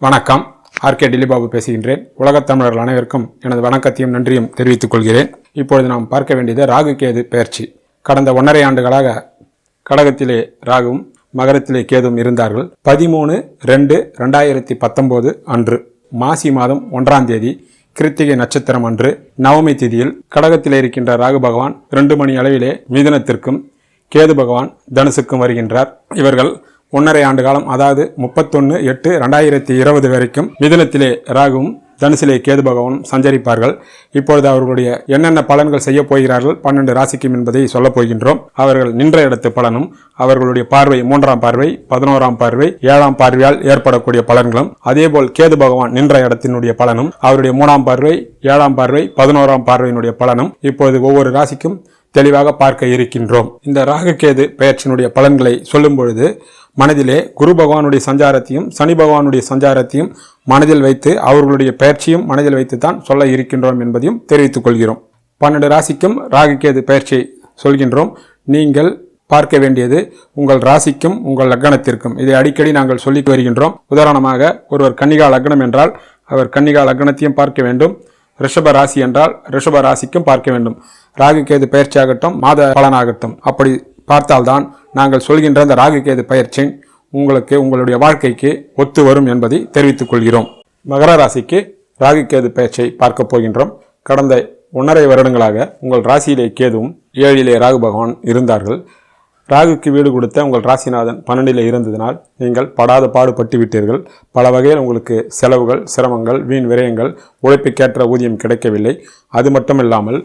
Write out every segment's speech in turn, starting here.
வணக்கம். ஆர்கே டிலிபாபு பேசுகின்றேன். உலகத் தமிழர்கள் அனைவருக்கும் எனது வணக்கத்தையும் நன்றியும் தெரிவித்துக் கொள்கிறேன். இப்பொழுது நாம் பார்க்க வேண்டியது ராகு கேது பெயர்ச்சி கடந்த ஒன்றரை ஆண்டுகளாக கடகத்திலே ராகுவும் மகரத்திலே கேதும் இருந்தார்கள். பதிமூணு ரெண்டு ரெண்டாயிரத்தி பத்தொம்போது அன்று மாசி மாதம் ஒன்றாம் தேதி கிருத்திகை நட்சத்திரம் அன்று நவமி திதியில் கடகத்தில் இருக்கின்ற ராகு பகவான் ரெண்டு மணி அளவிலே மிதனத்திற்கும் கேது பகவான் தனுசுக்கும் வருகின்றார். இவர்கள் ஒன்றரை ஆண்டு காலம் அதாவது முப்பத்தொன்று எட்டு ரெண்டாயிரத்தி இருபது வரைக்கும் மிதுனத்திலே ராகுவும் தனுசிலே கேது பகவானும் சஞ்சரிப்பார்கள். இப்பொழுது அவர்களுடைய என்னென்ன பலன்கள் செய்ய போகிறார்கள் பன்னெண்டு ராசிக்கும் என்பதை சொல்லப் போகின்றோம். அவர்கள் நின்ற இடத்து பலனும் அவர்களுடைய பார்வை மூன்றாம் பார்வை பதினோராம் பார்வை ஏழாம் பார்வையால் ஏற்படக்கூடிய பலன்களும் அதேபோல் கேது பகவான் நின்ற இடத்தினுடைய பலனும் அவருடைய மூணாம் பார்வை ஏழாம் பார்வை பதினோராம் பார்வையினுடைய பலனும் இப்பொழுது ஒவ்வொரு ராசிக்கும் தெளிவாக பார்க்க இருக்கின்றோம். இந்த ராகுகேது பெயர்ச்சியினுடைய பலன்களை சொல்லும் பொழுது மனதிலே குரு பகவானுடைய சஞ்சாரத்தையும் சனி பகவானுடைய சஞ்சாரத்தையும் மனதில் வைத்து அவர்களுடைய பெயர்ச்சியும் மனதில் வைத்து தான் சொல்ல இருக்கின்றோம் என்பதையும் தெரிவித்துக் கொள்கிறோம். பன்னெண்டு ராசிக்கும் ராகுகேது பெயர்ச்சியை சொல்கின்றோம். நீங்கள் பார்க்க வேண்டியது உங்கள் ராசிக்கும் உங்கள் லக்னத்திற்கும். இதை அடிக்கடி நாங்கள் சொல்லி வருகின்றோம். உதாரணமாக ஒருவர் கன்னிகா லக்னம் என்றால் அவர் கன்னிகா லக்னத்தையும் பார்க்க வேண்டும். ரிஷப ராசி என்றால் ரிஷப ராசிக்கும் பார்க்க வேண்டும். ராகு கேது பயிற்சியாகட்டும் மாத பலனாகட்டும். அப்படி பார்த்தால்தான் நாங்கள் சொல்கின்ற அந்த ராகு கேது பயிற்சி உங்களுக்கு உங்களுடைய வாழ்க்கைக்கு ஒத்து வரும் என்பதை தெரிவித்துக் கொள்கிறோம். மகர ராசிக்கு ராகு கேது பயிற்சியை பார்க்க போகின்றோம். கடந்த ஒன்றரை வருடங்களாக உங்கள் ராசியிலே கேதுவும் ஏழிலே ராகு பகவான் இருந்தார்கள். ராகுக்கு வீடு கொடுத்த உங்கள் ராசிநாதன் பன்னெண்டில் இருந்ததினால் நீங்கள் படாத பாடுபட்டு விட்டீர்கள். பல வகையில் உங்களுக்கு செலவுகள் சிரமங்கள் வீண் விரயங்கள் உழைப்புக்கேற்ற ஊதியம் கிடைக்கவில்லை. அது மட்டும் இல்லாமல்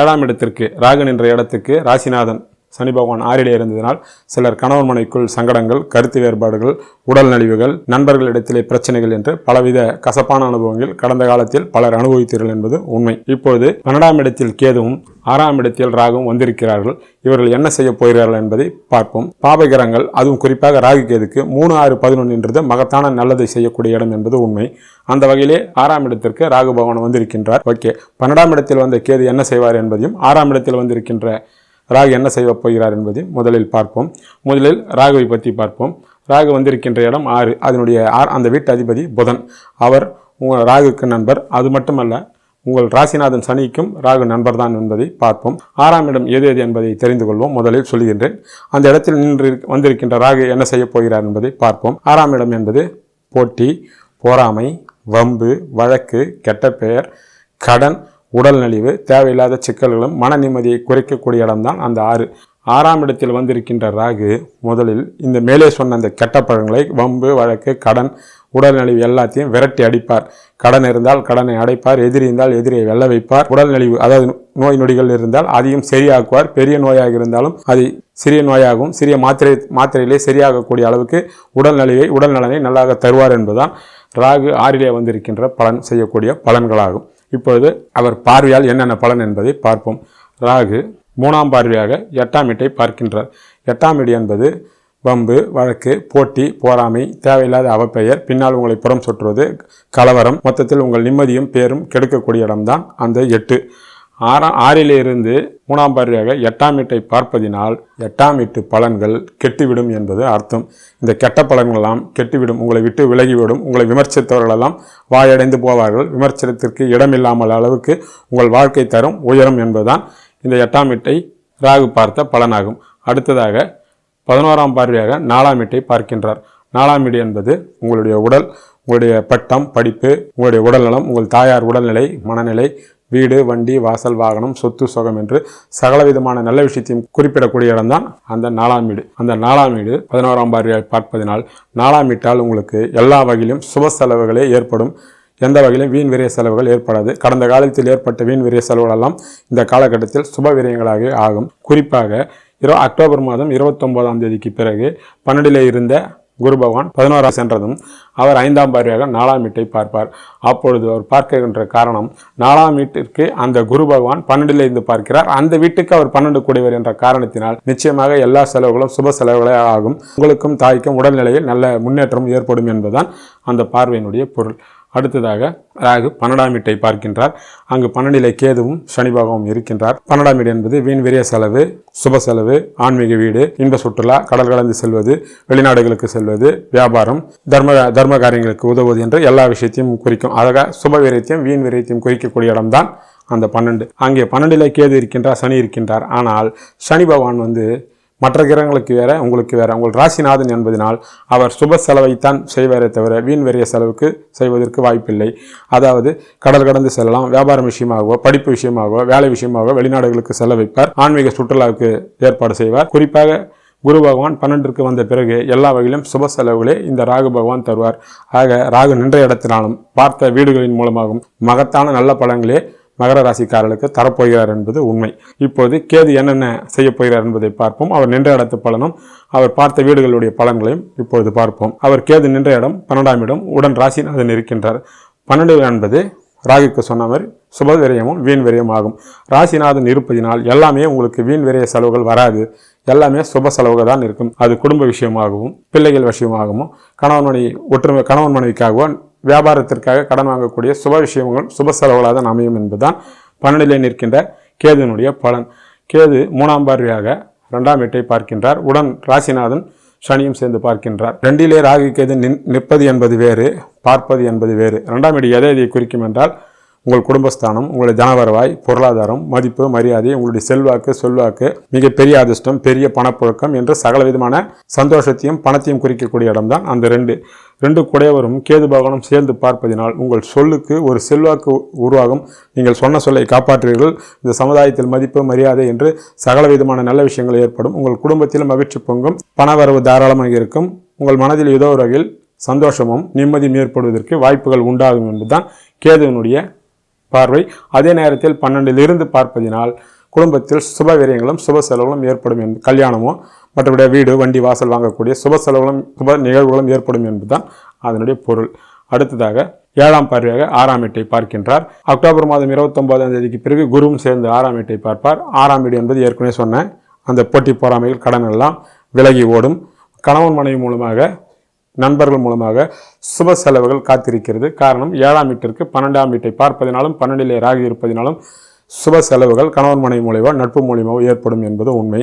ஏழாம் இடத்திற்கு ராகு நின்ற இடத்துக்கு ராசிநாதன் சனி பகவான் ஆறிலே இருந்ததினால் சிலர் கணவன் மனைக்குள் சங்கடங்கள் கருத்து வேறுபாடுகள் உடல் நலிவுகள் நண்பர்களிடத்திலே பிரச்சனைகள் என்று பலவித கசப்பான அனுபவங்கள் கடந்த காலத்தில் பலர் அனுபவித்தீர்கள் என்பது உண்மை. இப்பொழுது பன்னெண்டாம் இடத்தில் கேதுவும் ஆறாம் இடத்தில் ராகும் வந்திருக்கிறார்கள். இவர்கள் என்ன செய்ய போகிறார்கள் என்பதை பார்ப்போம். பாபகிரகங்கள் அதுவும் குறிப்பாக ராகு கேதுக்கு மூணு ஆறு பதினொன்று என்றது மகத்தான நல்லதை செய்யக்கூடிய இடம் என்பது உண்மை. அந்த வகையிலே ஆறாம் இடத்திற்கு ராகு பகவான் வந்திருக்கின்றார். ஓகே. பன்னெண்டாம் இடத்தில் வந்த கேது என்ன செய்வார் என்பதையும் ஆறாம் இடத்தில் வந்திருக்கின்ற ராகு என்ன செய்ய போகிறார் என்பதை முதலில் பார்ப்போம். முதலில் ராகுவை பற்றி பார்ப்போம். ராகு வந்திருக்கின்ற இடம் ஆறு. அதனுடைய ஆர் அந்த வீட்டு அதிபதி புதன். அவர் உங்கள் ராகுக்கு நண்பர். அது மட்டுமல்ல உங்கள் ராசிநாதன் சனிக்கும் ராகு நண்பர் தான் என்பதை பார்ப்போம். ஆறாம் இடம் எது எது என்பதை தெரிந்து கொள்வோம். முதலில் சொல்கின்றேன் அந்த இடத்தில் நின்று வந்திருக்கின்ற ராகு என்ன செய்யப் போகிறார் என்பதை பார்ப்போம். ஆறாம் இடம் என்பது போட்டி போராமை வம்பு வழக்கு கெட்ட பெயர் கடன் உடல் நலிவு தேவையில்லாத சிக்கல்களும் மன நிம்மதியை குறைக்கக்கூடிய இடம்தான் அந்த ஆறு. ஆறாம் இடத்தில் வந்திருக்கின்ற ராகு முதலில் இந்த மேலே சொன்ன அந்த கெட்ட பழங்களை வம்பு வழக்கு கடன் உடல் நலிவு எல்லாத்தையும் விரட்டி அடிப்பார். கடன் இருந்தால் கடனை அடைப்பார் எதிரி இருந்தால் எதிரியை வெல்ல வைப்பார். உடல் நலிவு அதாவது நோய் நொடிகள் இருந்தால் அதையும் சரியாக்குவார். பெரிய நோயாக இருந்தாலும் அது சிறிய நோயாகவும் சிறிய மாத்திரை மாத்திரையிலே சரியாகக்கூடிய அளவுக்கு உடல் நலிவை உடல் நலனை நல்லாக தருவார் என்பதுதான் ராகு ஆறிலே வந்திருக்கின்ற பலன் செய்யக்கூடிய பலன்களாகும். இப்பொழுது அவர் பார்வையால் என்னென்ன பலன் என்பதை பார்ப்போம். ராகு மூணாம் பார்வையாக எட்டாம் வீட்டை பார்க்கின்றார். எட்டாம் வீடு என்பது வம்பு வழக்கு போட்டி போராமை தேவையில்லாத அவப்பெயர் பின்னால் உங்களை புறம் சுற்றுவது கலவரம் மொத்தத்தில் உங்கள் நிம்மதியும் பேரும் கெடுக்கக்கூடிய இடம்தான் அந்த எட்டு. ஆறாம் ஆறிலிருந்து மூணாம் பார்வையாக எட்டாம் வீட்டை பார்ப்பதினால் எட்டாம் வீட்டு பலன்கள் கெட்டுவிடும் என்பது அர்த்தம். இந்த கெட்ட பலன்களெல்லாம் கெட்டுவிடும். உங்களை விட்டு விலகிவிடும். உங்களை விமர்சித்தவர்களெல்லாம் வாயடைந்து போவார்கள். விமர்சனத்திற்கு இடமில்லாமல் அளவுக்கு உங்கள் வாழ்க்கை தரும் உயரும் என்பதுதான் இந்த எட்டாம் வீட்டை ராகு பார்த்த பலனாகும். அடுத்ததாக பதினோராம் பார்வையாக நாலாம் வீட்டை பார்க்கின்றார். நாலாம் வீடு என்பது உங்களுடைய உடல் உங்களுடைய பட்டம் படிப்பு உங்களுடைய உடல்நலம் உங்கள் தாயார் உடல்நிலை மனநிலை வீடு வண்டி வாசல் வாகனம் சொத்து சுகம் என்று சகலவிதமான நல்ல விஷயத்தையும் குறிப்பிடக்கூடிய இடம்தான் அந்த நாலாம் வீடு. அந்த நாலாம் வீடு பதினோராம் பார்வையால் பார்ப்பதினால் நாலாம் வீட்டால் உங்களுக்கு எல்லா வகையிலும் சுப செலவுகளே ஏற்படும். எந்த வகையிலும் வீண் விரிய செலவுகள் ஏற்படாது. கடந்த காலத்தில் ஏற்பட்ட வீண் விரிய செலவுகளெல்லாம் இந்த காலகட்டத்தில் சுப விரயங்களாக ஆகும். குறிப்பாக இரு அக்டோபர் மாதம் இருபத்தொம்போதாம் தேதிக்கு பிறகு பன்னெண்டில் இருந்த குரு பகவான் பதினோரா சென்றதும் அவர் ஐந்தாம் பார்வையாக நாலாம் வீட்டை பார்ப்பார். அப்பொழுது அவர் பார்க்கின்ற காரணம் நாலாம் வீட்டிற்கு அந்த குரு பகவான் பன்னெண்டில் இருந்து பார்க்கிறார். அந்த வீட்டுக்கு அவர் பன்னெண்டு கூடியவர் என்ற காரணத்தினால் நிச்சயமாக எல்லா செலவுகளும் சுப செலவுகளே ஆகும். உங்களுக்கும் தாய்க்கும் உடல்நிலையில் நல்ல முன்னேற்றம் ஏற்படும் என்பதுதான் அந்த பார்வையினுடைய பொருள். அடுத்ததாக ராகு பன்னெண்டாம் வீட்டை பார்க்கின்றார். அங்கு பன்னெண்டிலே கேதுவும் சனி பகவானும் இருக்கின்றார். பன்னெண்டாம் வீடு என்பது வீண் விரிய செலவு சுப செலவு ஆன்மீக வீடு இன்ப சுற்றுலா கடல் கலந்து செல்வது வெளிநாடுகளுக்கு செல்வது வியாபாரம் தர்ம தர்ம காரியங்களுக்கு உதவுவது என்று எல்லா விஷயத்தையும் குறிக்கும். அழகாக சுப வீரியத்தையும் வீண் வீரியத்தையும் குறிக்கக்கூடிய இடம்தான் அந்த பன்னெண்டு. அங்கே பன்னெண்டிலே கேது இருக்கின்றார் சனி இருக்கின்றார். ஆனால் சனி பகவான் வந்து மற்ற கிரகங்களுக்கு வேற உங்களுக்கு வேற. உங்கள் ராசிநாதன் என்பதனால் அவர் சுப செலவைத்தான் செய்வாரே தவிர வீண் வெறிய செலவுக்கு செய்வதற்கு வாய்ப்பில்லை. அதாவது கடல் கடந்து செல்லலாம். வியாபாரம் விஷயமாகவோ படிப்பு விஷயமாகவோ வேலை விஷயமாகவோ வெளிநாடுகளுக்கு செல்ல வைப்பார். ஆன்மீக சுற்றுலாவுக்கு ஏற்பாடு செய்வார். குறிப்பாக குரு பகவான் பன்னெண்டிற்கு வந்த பிறகு எல்லா வகையிலும் சுப செலவுகளே இந்த ராகு பகவான் தருவார். ஆக ராகு நின்ற இடத்தினாலும் பார்த்த வீடுகளின் மூலமாகவும் மகத்தான நல்ல பலன்களே மகர ராசிக்காரர்களுக்கு தரப்போகிறார் என்பது உண்மை. இப்போது கேது என்னென்ன செய்ய போகிறார் என்பதை பார்ப்போம். அவர் நின்ற இடத்து பலனும் அவர் பார்த்த வீடுகளுடைய பலன்களையும் இப்பொழுது பார்ப்போம். அவர் கேது நின்ற இடம் பன்னெண்டாம் இடம் உடன் ராசிநாதன் இருக்கின்றார். பன்னெண்டு என்பது ராகுக்கு சொன்ன மாதிரி சுப விரயமும் வீண் விரயம் ஆகும். ராசிநாதன் இருப்பதினால் எல்லாமே உங்களுக்கு வீண் விரய செலவுகள் வராது. எல்லாமே சுப செலவுகள் தான் இருக்கும். அது குடும்ப விஷயமாகவும் பிள்ளைகள் விஷயமாகவும் கணவன் மனைவி ஒற்றுமை கணவன் மனைவிக்காகவும் வியாபாரத்திற்காக கடன் வாங்கக்கூடிய சுப விஷயங்கள் சுப செலவுகளாக தான் அமையும் என்பதுதான் பன்னெண்டிலே நிற்கின்ற கேதுனுடைய பலன். கேது மூணாம் பார்வையாக ரெண்டாம் வீட்டை பார்க்கின்றார். உடன் ராசிநாதன் சனியும் சேர்ந்து பார்க்கின்றார். ரெண்டிலே ராகு கேது நின் நிற்பது என்பது வேறு பார்ப்பது என்பது வேறு. ரெண்டாம் வீடு எதை இதை குறிக்கும் என்றால் உங்கள் குடும்பஸ்தானம் உங்களுடைய ஜனவரவாய் பொருளாதாரம் மதிப்பு மரியாதை உங்களுடைய செல்வாக்கு சொல்வாக்கு மிகப்பெரிய அதிர்ஷ்டம் பெரிய பணப்புழக்கம் என்று சகல விதமான சந்தோஷத்தையும் பணத்தையும் குறிக்கக்கூடிய இடம்தான் அந்த ரெண்டு. ரெண்டு குடையவரும் கேது பகவானும் சேர்ந்து பார்ப்பதினால் உங்கள் சொல்லுக்கு ஒரு செல்வாக்கு உருவாகும். நீங்கள் சொன்ன சொல்லை காப்பாற்றுவீர்கள். இந்த சமுதாயத்தில் மதிப்பு மரியாதை என்று சகல விதமான நல்ல விஷயங்கள் ஏற்படும். உங்கள் குடும்பத்திலும் மகிழ்ச்சி பொங்கும். பணவரவு தாராளமாக இருக்கும். உங்கள் மனதில் ஏதோ ஒரு வகையில் சந்தோஷமும் நிம்மதியும் ஏற்படுவதற்கு வாய்ப்புகள் உண்டாகும் என்பதுதான் கேதுவினுடைய பார்வை. அதே நேரத்தில் பன்னெண்டிலிருந்து பார்ப்பதினால் குடும்பத்தில் சுப விரயங்களும் சுப செலவுகளும் ஏற்படும் என்பது கல்யாணமோ மற்றபடி வீடு வண்டி வாசல் வாங்கக்கூடிய சுப செலவுகளும் சுப நிகழ்வுகளும் ஏற்படும் என்பதுதான் அதனுடைய பொருள். அடுத்ததாக ஏழாம் பார்வையாக ஆறாம் வீட்டை பார்க்கின்றார். அக்டோபர் மாதம் இருபத்தொன்பதாம் தேதிக்கு பிறகு குருவும் சேர்ந்து ஆறாம் வீட்டை பார்ப்பார். ஆறாம் வீடு என்பது ஏற்கனவே சொன்னேன் அந்த போட்டி பொறாமைகள் கடன் எல்லாம் விலகி ஓடும். கணவன் மனைவி மூலமாக நண்பர்கள் மூலமாக சுப செலவுகள் காத்திருக்கிறது. காரணம் ஏழாம் வீட்டிற்கு பன்னெண்டாம் வீட்டை பார்ப்பதினாலும் பன்னெண்டிலே ராகி இருப்பதினாலும் சுப செலவுகள் கணவன் மனைவி மூலியமோ நட்பு மூலியமோ ஏற்படும் என்பது உண்மை.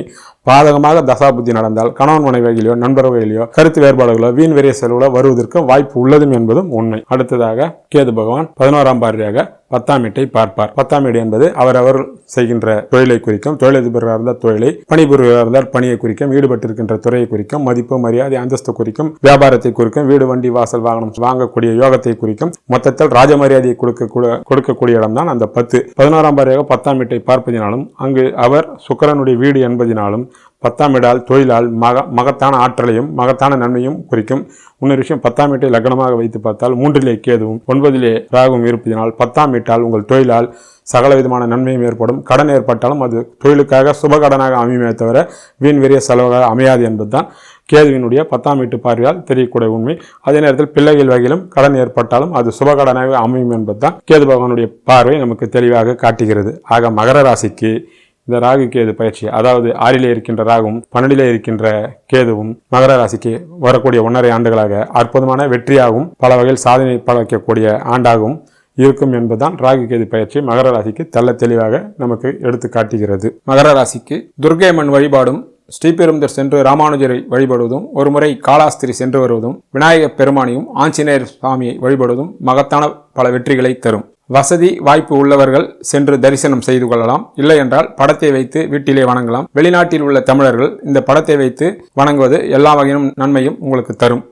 பாதகமாக தசாபுத்தி நடந்தால் கணவன் மனைவி வகையிலையோ நண்பர் வகையிலையோ கருத்து வேறுபாடுகளோ வீண் வெறிய செலவுகளோ வருவதற்கு வாய்ப்பு உள்ளதும் என்பதும் உண்மை. அடுத்ததாக கேது பகவான் பதினோராம் பார்வையாக பத்தாம் வீட்டை பார்ப்பார். பத்தாம் வீடு என்பது அவர் அவர் செய்கின்ற தொழிலை குறிக்கும் தொழிலதிபராக இருந்தால் தொழிலை பணிபுரியாக இருந்தால் பணியை குறிக்கும் ஈடுபட்டிருக்கின்ற துறையை குறிக்கும் மதிப்பு மரியாதை அந்தஸ்து குறிக்கும் வியாபாரத்தை குறிக்கும் வீடு வண்டி வாசல் வாகனம் வாங்கக்கூடிய யோகத்தை குறிக்கும். மொத்தத்தில் ராஜமரியாதையை கொடுக்க கொடுக்கக்கூடிய இடம்தான் அந்த பத்து. பதினோராம் பாரியாக பத்தாம் வீட்டை பார்ப்பதினாலும் அங்கு அவர் சுக்கிரனுடைய வீடு என்பதினாலும் பத்தாம் இடால் தொழிலால் மக மகத்தான ஆற்றலையும் மகத்தான நன்மையும் குறிக்கும். இன்னொரு விஷயம் பத்தாம் வீட்டை லக்னமாக வைத்து பார்த்தால் மூன்றிலே கேதுவும் ஒன்பதிலே ராகவும் இருப்பதினால் பத்தாம் வீட்டால் உங்கள் தொழிலால் சகல விதமான நன்மையும் ஏற்படும். கடன் ஏற்பட்டாலும் அது தொழிலுக்காக சுபகடனாக அமையுமே தவிர வீண் வெறிய செலவாக அமையாது என்பதுதான் கேதுவினுடைய பத்தாம் வீட்டு பார்வையால் தெரியக்கூடிய உண்மை. அதே நேரத்தில் பிள்ளைகள் வகையிலும் கடன் ஏற்பட்டாலும் அது சுபகடனாக அமையும் என்பதுதான் கேது பகவானுடைய பார்வை நமக்கு தெளிவாக காட்டுகிறது. ஆக மகர ராசிக்கு இந்த ராகு கேது பயிற்சி அதாவது ஆறிலே இருக்கின்ற ராகும் பன்னெண்டிலே இருக்கின்ற கேதுவும் மகர ராசிக்கு வரக்கூடிய ஒன்றரை ஆண்டுகளாக அற்புதமான வெற்றியாகவும் பல வகையில் சாதனை பழக்கக்கூடிய ஆண்டாகவும் இருக்கும் என்பதுதான் ராகு கேது பயிற்சி மகர ராசிக்கு தெள்ள தெளிவாக நமக்கு எடுத்து காட்டுகிறது. மகர ராசிக்கு துர்க்கை அம்மன் வழிபாடும் ஸ்ரீபெரும்புதர் சென்று ராமானுஜரை வழிபடுவதும் ஒருமுறை காளாஸ்திரி சென்று வருவதும் விநாயகப் பெருமானையும் ஆஞ்சநேயர் சுவாமியை வழிபடுவதும் மகத்தான பல வெற்றிகளை தரும். வசதி வாய்ப்பு உள்ளவர்கள் சென்று தரிசனம் செய்து கொள்ளலாம். இல்லை என்றால் படத்தை வைத்து வீட்டிலே வணங்கலாம். வெளிநாட்டில் உள்ள தமிழர்கள் இந்த படத்தை வைத்து வணங்குவது எல்லா வகையிலும் நன்மையும் உங்களுக்கு தரும்.